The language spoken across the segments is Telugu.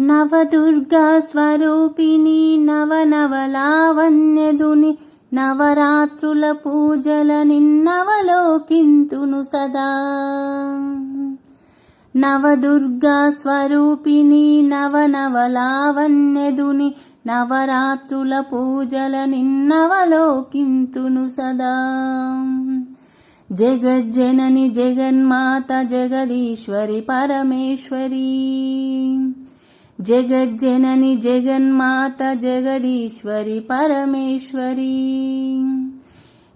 నవదుర్గా స్వరూపిణి నవనవలావణ్యదుని నవరాత్రుల పూజల నిన్నవలోకింతును సదా. నవదుర్గా స్వరూపిణి నవనవలావణ్యదుని నవరాత్రుల పూజల నిన్నవలోకింతును సదా. జగజ్జనని జగన్మాత జగదీశ్వరి పరమేశ్వరి. జగజ్జనని జగన్మాత జగదీశ్వరి పరమేశ్వరి.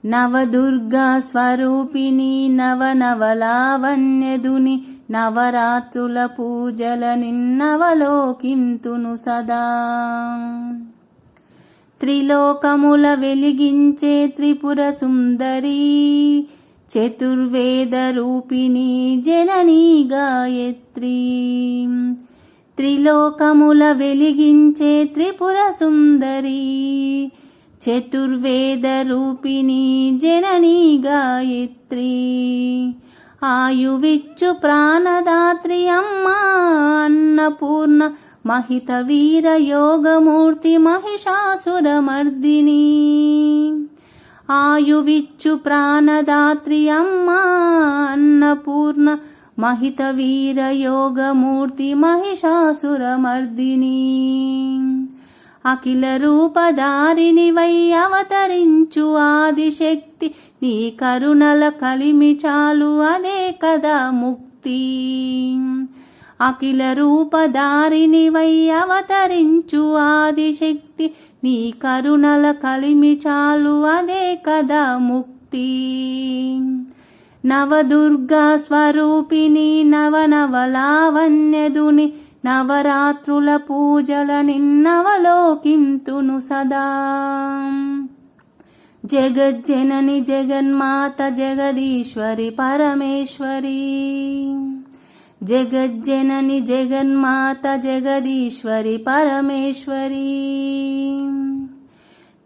నవదుర్గా స్వరూపిణి నవనవలావణ్యదుని నవరాత్రుల పూజల నిన్నవలోకింతును సదా. త్రిలోకముల వెలిగించే త్రిపుర సుందరి చతుర్వేద రూపిణి జననీ గాయత్రీ. త్రిలోకముల వెలిగించే త్రిపుర సుందరి. చతుర్వేద రూపిణి జననీ గాయత్రి. ఆయువిచ్చు ప్రాణదాత్రి అమ్మ అన్నపూర్ణ మహిత వీర యోగమూర్తి మహిషాసురమర్దిని. ఆయువిచ్చు ప్రాణదాత్రి అమ్మ అన్నపూర్ణ మహిత వీర యోగమూర్తి మహిషాసురమర్దిని. అఖిల రూపధారిని వై అవతరించు ఆదిశక్తి నీ కరుణల కలిమి చాలు అదే కదా ముక్తి. అఖిల రూపధారిని వై అవతరించు ఆదిశక్తి నీ కరుణల కలిమి చాలు అదే కదా ముక్తి. నవదుర్గా స్వరూపిణి నవనవలావణ్యదుని నవరాత్రుల పూజల నిన్నవలోకింతును సదా. జగజ్జనని జగన్మాత జగదీశ్వరి పరమేశ్వరి. జగజ్జనని జగన్మాత జగదీశ్వరి పరమేశ్వరి.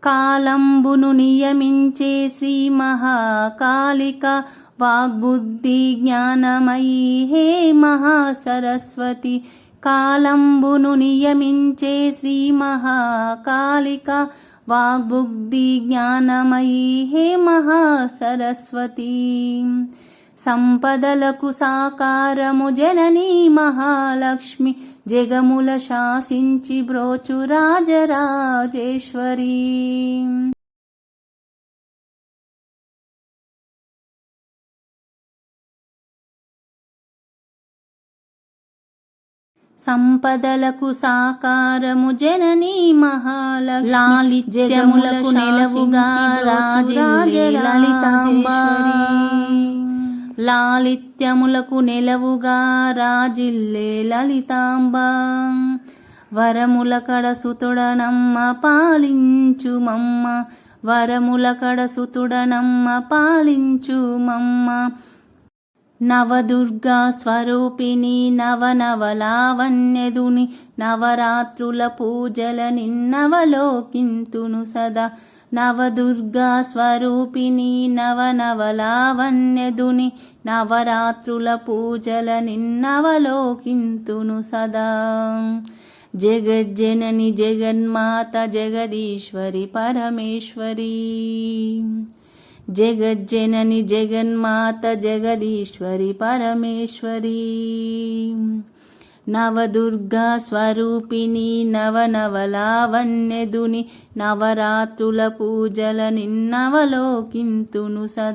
కాలంబును నియమించే శ్రీ మహాకాళిక వాగ్బుద్ధి జ్ఞానమయీ హే మహాసరస్వతి కాలంబును నియమించే శ్రీ మహాకాళిక వాగ్బుద్ధి జ్ఞానమయీ హే మహాసరస్వతి. సంపదలకు సాకారము జననీ మహాలక్ష్మి జగముల శాసించి బ్రోచు రాజరాజేశ్వరీ. సంపదలకు సాకారము జననీ మహాల లాలిత్యములకు నిలవుగా రాజరాజలలితాంబేశ్వరి లాలిత్యములకు నెలవుగా రాజిల్లే లలితాంబ. వరముల కడ సుతుడనమ్మ పాలించు మమ్మ వరముల కడ సుతుడనమ్మ పాలించు మమ్మ నవదుర్గా స్వరూపిణి నవనవలావణ్యదుని నవరాత్రుల పూజల నిన్నవలోకింతును సదా. నవదుర్గా స్వరూపిణి నవనవలావణ్యదుని నవరాత్రుల పూజల నిన్నవలోకింతును సదా. జగజ్జనని జగన్మాత జగదీశ్వరి పరమేశ్వరి. జగజ్జనని జగన్మాత జగదీశ్వరి పరమేశ్వరి. నవదుర్గా స్వరూపిణి నవనవలావన్యదుని నవరాత్రుల పూజల నిన్నవలోకింతును సదా.